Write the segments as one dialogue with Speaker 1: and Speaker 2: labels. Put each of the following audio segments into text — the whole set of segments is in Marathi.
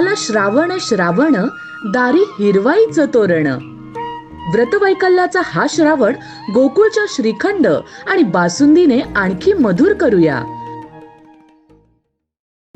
Speaker 1: आला श्रावण श्रावण दारी हिरवाईचं तोरण. व्रतवैकल्याचा हा श्रावण गोकुळच्या श्रीखंड आणि बासुंदीने आणखी मधुर करूया.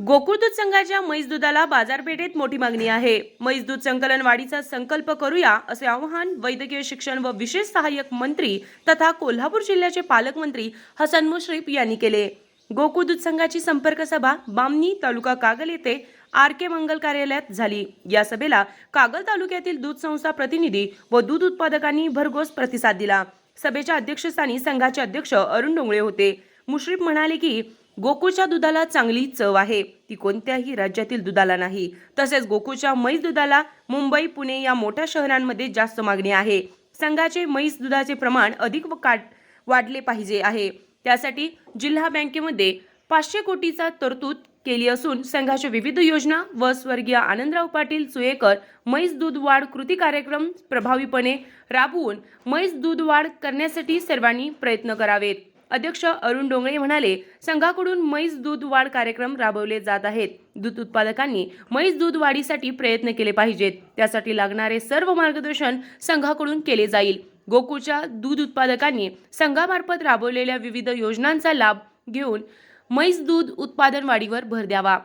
Speaker 2: गोकुळ दूध संघाच्या म्हैस दुधाला बाजारपेठेत मोठी मागणी आहे. म्हैस दूध संकलन वाढीचा संकल्प करूया असे आवाहन वैद्यकीय शिक्षण व विशेष सहाय्यक मंत्री तथा कोल्हापूर जिल्ह्याचे पालकमंत्री हसन मुश्रीफ यांनी केले. गोकुळ दूध संघाची संपर्क सभा बामणी तालुका कागल येथे आर के मंगल कार्यालयात झाली. या सभेला कागल तालुक्यातील दूध संस्था प्रतिनिधी व दूध उत्पादकांनी भरघोस प्रतिसाद दिला. सभेच्या अध्यक्षस्थानी संघाचे अध्यक्ष अरुण डोंगळे होते. मुश्रीफ म्हणाले की गोकुळच्या दुधाला चांगली चव आहे. ती कोणत्याही राज्यातील दुधाला नाही. तसेच गोकुळच्या म्हैस दुधाला मुंबई पुणे या मोठ्या शहरांमध्ये जास्त मागणी आहे. संघाचे म्हैस दुधाचे प्रमाण अधिक व काट वाढले पाहिजे आहे. त्यासाठी जिल्हा बँकेमध्ये पाचशे कोटीचा तरतूद केली असून संघाच्या विविध योजना व स्वर्गीय आनंदराव पाटील सुयेकर म्हैस दूध वाढ कृती कार्यक्रम प्रभावीपणे राबवून म्हैस दूध वाढ करण्यासाठी सर्वांनी प्रयत्न करावेत. अध्यक्ष अरुण डोंगळे म्हणाले संघाकडून म्हैस दूध वाढ कार्यक्रम राबवले जात आहेत. दूध उत्पादकांनी म्हैस दूध वाढीसाठी प्रयत्न केले पाहिजेत. त्यासाठी लागणारे सर्व मार्गदर्शन संघाकडून केले जाईल. गोकुळच्या दूध उत्पादकांनी संघामार्फत राबवलेल्या विविध योजनांचा लाभ घेऊन म्हैस दूध उत्पादन वाढीवर भर द्यावा.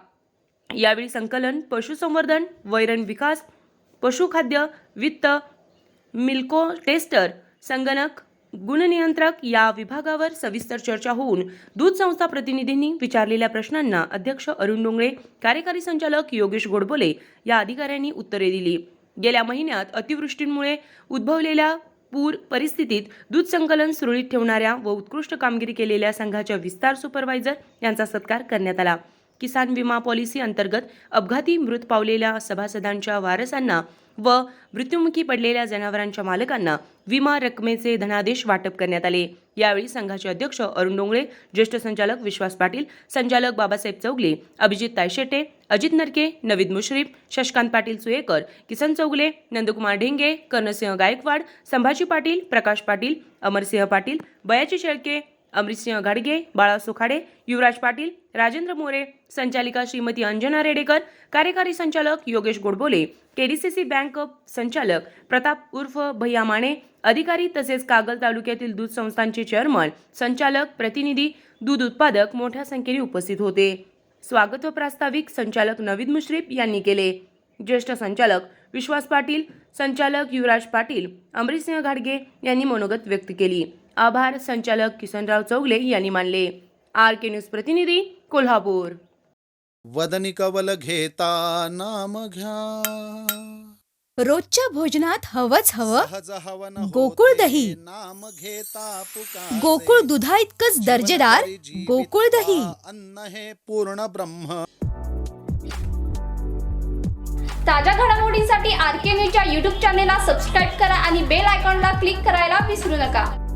Speaker 2: यावेळी संकलन पशुसंवर्धन वैरण विकास पशुखाद्य वित्त मिल्को टेस्टर संगणक गुणनियंत्रक या विभागावर सविस्तर चर्चा होऊन दूध संस्था प्रतिनिधींनी विचारलेल्या प्रश्नांना अध्यक्ष अरुण डोंगळे कार्यकारी संचालक योगेश गोडबोले या अधिकाऱ्यांनी उत्तरे दिली. गेल्या महिन्यात अतिवृष्टींमुळे उद्भवलेल्या पूर परिस्थितीत दूध संकलन सुरळीत ठेवणाऱ्या व उत्कृष्ट कामगिरी केलेल्या संघाच्या विस्तार सुपरवायझर यांचा सत्कार करण्यात आला. किसान विमा पॉलिसी अंतर्गत अपघाती मृत पावलेल्या सभासदांच्या वारसांना व मृत्युमुखी पडलेल्या जनावरांच्या मालकांना विमा रकमेचे धनादेश वाटप करण्यात आले. यावेळी संघाचे अध्यक्ष अरुण डोंगळे ज्येष्ठ संचालक विश्वास पाटील संचालक बाबासाहेब चौगले अभिजित तायशेटे अजित नरके नवीद मुश्रीफ शशकांत पाटील सुयेकर किसन चौगले नंदकुमार ढेंगे कर्णसिंह गायकवाड संभाजी पाटील प्रकाश पाटील अमरसिंह पाटील बयाची शेळके अमृतसिंह घाडगे बाळा सुखाडे युवराज पाटील राजेंद्र मोरे संचालिका श्रीमती अंजना रेडेकर कार्यकारी संचालक योगेश गोडबोले केडीसीसी बँक संचालक प्रताप उर्फ भैया माने अधिकारी तसेच कागल तालुक्यातील दूध संस्थांचे चेअरमन संचालक प्रतिनिधी दूध उत्पादक मोठ्या संख्येने उपस्थित होते. स्वागत व प्रास्ताविक संचालक नवीद मुश्रीफ यांनी केले. ज्येष्ठ संचालक विश्वास पाटील संचालक युवराज पाटील अमृतसिंह घाडगे यांनी मनोगत व्यक्त केली. आभार संचालक किसनराव चौगले यांनी मानले. आर के न्यूज प्रतिनिधी कोल्हापूर.
Speaker 3: वदनी कवल घेता नाम घ्या.
Speaker 4: रोजच्या भोजनात हवंच हवं.
Speaker 3: सहज हवन
Speaker 4: गोकुळ
Speaker 3: होते,
Speaker 4: दही.
Speaker 3: नाम घेता पुकारे.
Speaker 4: गोकुळ दुधा इतकंच दर्जेदार. गोकुळ दही.
Speaker 3: अन्न हे पूर्ण ब्रह्म.
Speaker 5: ताज्या घडामोडींसाठी आर के न्यूजच्या यूट्यूब चॅनेलला सबस्क्राईब करा आणि बेल आयकॉनला क्लिक करायला विसरू नका.